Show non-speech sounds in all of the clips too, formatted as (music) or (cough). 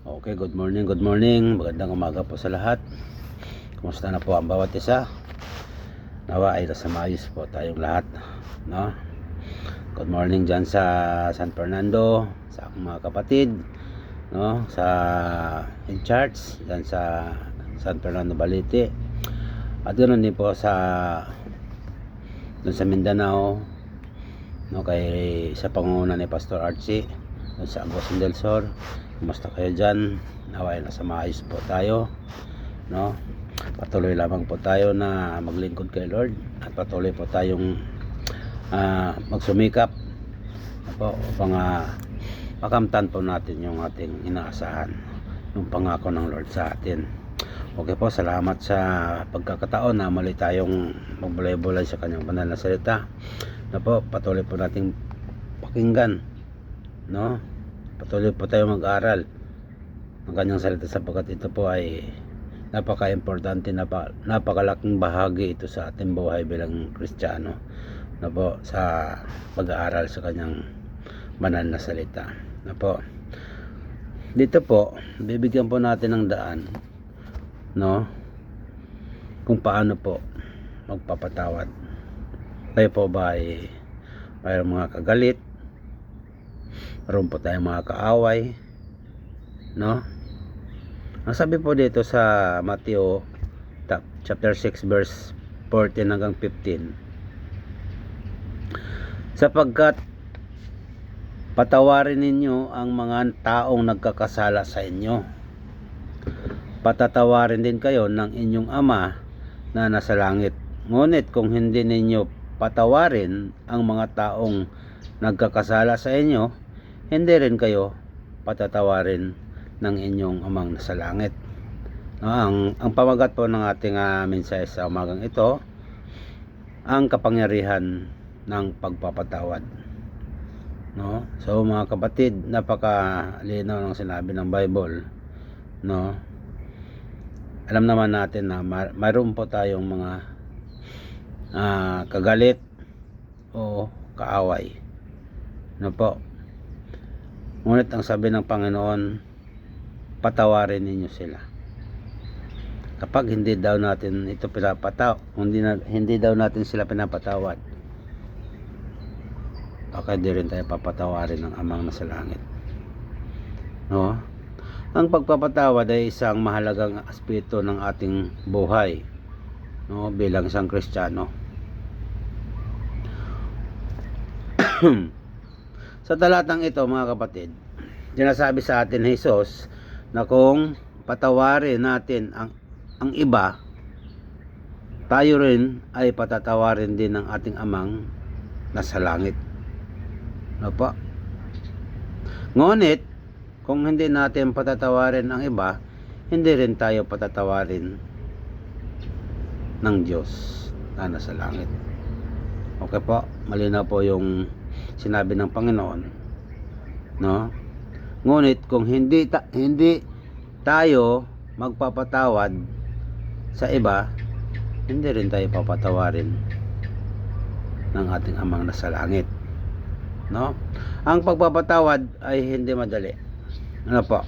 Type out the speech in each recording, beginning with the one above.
Okay, good morning, good morning. Magandang umaga po sa lahat. Kumusta na po ang bawat isa? Nawa ay nasa maayos po tayong lahat. No? Good morning dyan sa San Fernando, sa aking mga kapatid, no? sa in charge, dyan sa San Fernando Balite. At ganoon din po sa dun sa Mindanao, no kay sa pangunguna ni Pastor Archie sa Agusan del Sur kumusta kayo dyan? Naway nasa maayos po tayo no? Patuloy lamang po tayo na maglingkod kay Lord at patuloy po tayong ah, magsumikap na po upang ah, makamtan po natin yung ating inaasahan yung pangako ng Lord sa atin. Okay po, salamat sa pagkakataon na muli tayong magbulay-bulay sa kanyang banal na salita. Na po patuloy po nating pakinggan no patuloy po tayo mag-aral. Ng kanyang salita sapagkat ito po ay napaka-importante napa, napakalaking bahagi ito sa ating buhay bilang Kristiyano na po sa pag-aaral sa kanyang banal na salita. Na po dito po bibigyan po natin ng daan no kung paano po magpapatawad. Kayo po ba ay mayroong mga kagalit mayroon po tayong mga kaaway no? Ang sabi po dito sa Mateo chapter 6 verse 14 hanggang 15 sapagkat patawarin ninyo ang mga taong nagkakasala sa inyo. Patatawarin din kayo ng inyong ama na nasa langit. Ngunit kung hindi ninyo patawarin ang mga taong nagkakasala sa inyo hindi rin kayo patatawarin ng inyong amang nasa langit. No, ang, ang pamagat po ng ating uh, mensahe sa umagang ito ang kapangyarihan ng pagpapatawad. No so mga kapatid napakalinaw ng sinabi ng Bible no? Alam naman natin na mar- mayroon po tayong mga ah, kagalit o kaaway. No po ngunit ang sabi ng Panginoon patawarin ninyo sila. Kapag hindi daw natin ito pinapataw hindi, na, hindi daw natin sila pinapatawad baka di rin tayo papatawarin ng amang nasa langit. No? Ang pagpapatawad ay isang mahalagang aspeto ng ating buhay no, bilang isang Kristiyano. (clears throat) sa talatang ito mga kapatid, sinasabi sa atin ni Jesus na kung patawarin natin ang, ang iba, tayo rin ay patatawarin din ng ating amang nasa langit. Ano po? Ngunit, kung hindi natin patatawarin ang iba, hindi rin tayo patatawarin ng Diyos na nasa langit. Okay po, malinaw po yung sinabi ng Panginoon. No? Ngunit kung hindi ta- hindi tayo magpapatawad sa iba, hindi rin tayo papatawarin ng ating amang nasa langit. No? Ang pagpapatawad ay hindi madali. Ano po?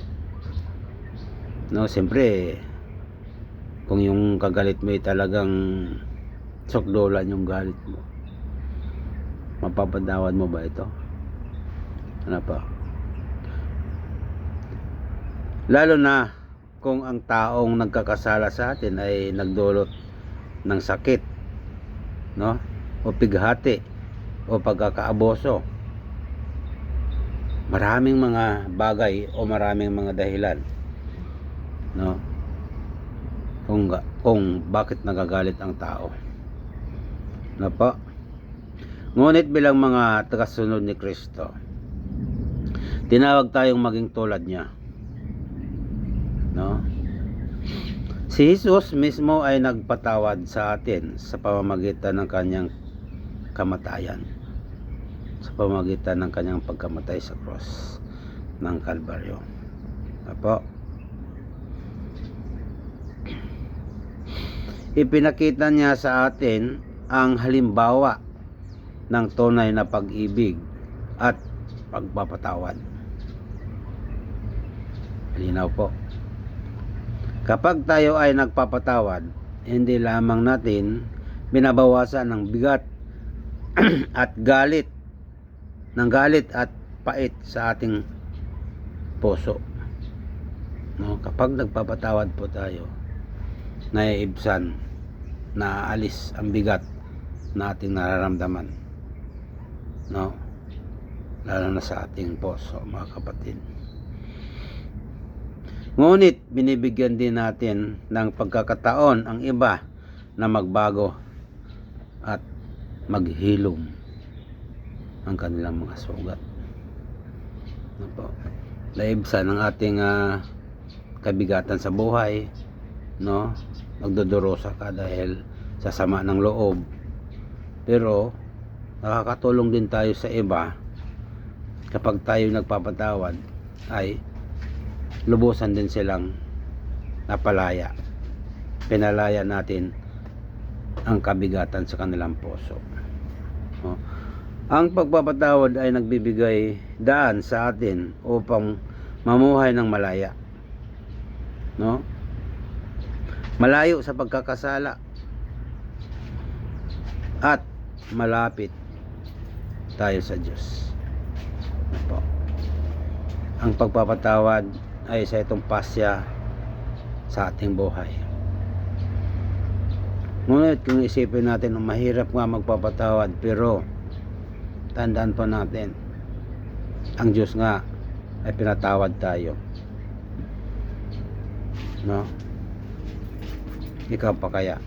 No, siyempre kung yung kagalit mo ay talagang sokdolan yung galit mo. Mapapatawad mo ba ito? Ano po? Lalo na kung ang taong nagkakasala sa atin ay nagdulot ng sakit, no? O pighati o pagkakaaboso maraming mga bagay o maraming mga dahilan no kung kung bakit nagagalit ang tao no po ngunit bilang mga tagasunod ni Kristo tinawag tayong maging tulad niya no si Jesus mismo ay nagpatawad sa atin sa pamamagitan ng kanyang kamatayan sa pamagitan ng kanyang pagkamatay sa cross ng Kalbaryo. Apo. Ipinakita niya sa atin ang halimbawa ng tunay na pag-ibig at pagpapatawad. Malinaw po. Kapag tayo ay nagpapatawad, hindi lamang natin binabawasan ng bigat (clears throat) at galit ng galit at pait sa ating puso. No, kapag nagpapatawad po tayo, naiibsan, naaalis ang bigat na ating nararamdaman. No? Lalo na sa ating puso, mga kapatid. Ngunit binibigyan din natin ng pagkakataon ang iba na magbago at maghilom ang kanilang mga sugat. Ano po? Laibsan ng ating ah, kabigatan sa buhay, no? Magdudurosa ka dahil sa sama ng loob. Pero nakakatulong din tayo sa iba kapag tayo nagpapatawad ay lubusan din silang napalaya. Pinalaya natin ang kabigatan sa kanilang puso. No? Ang pagpapatawad ay nagbibigay daan sa atin upang mamuhay ng malaya. No? Malayo sa pagkakasala at malapit tayo sa Diyos. Po? Ang pagpapatawad ay sa itong pasya sa ating buhay. Ngunit kung isipin natin na mahirap nga magpapatawad pero tandaan po natin ang Diyos nga ay pinatawad tayo. No? Ikaw pa kaya?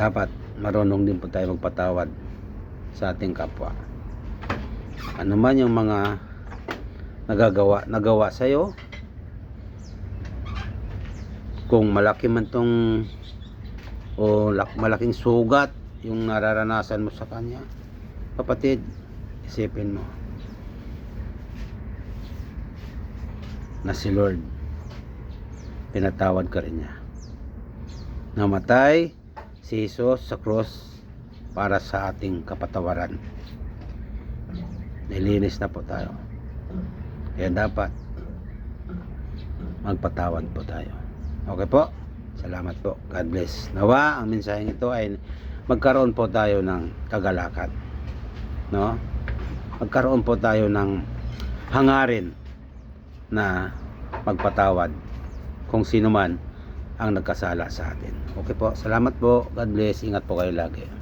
Dapat marunong din po tayo magpatawad sa ating kapwa. Ano man yung mga nagagawa, nagawa sa'yo, kung malaki man tong o lak- malaking sugat yung nararanasan mo sa kanya, kapatid, isipin mo na si Lord pinatawad ka rin niya namatay si Jesus sa cross para sa ating kapatawaran. Nilinis na po tayo. Kaya dapat magpatawad po tayo. Okay po? Salamat po. God bless. Nawa ang mensaheng ito ay magkaroon po tayo ng kagalakan. No? Magkaroon po tayo ng hangarin na magpatawad kung sino man ang nagkasala sa atin. Okay po, salamat po. God bless. Ingat po kayo lagi.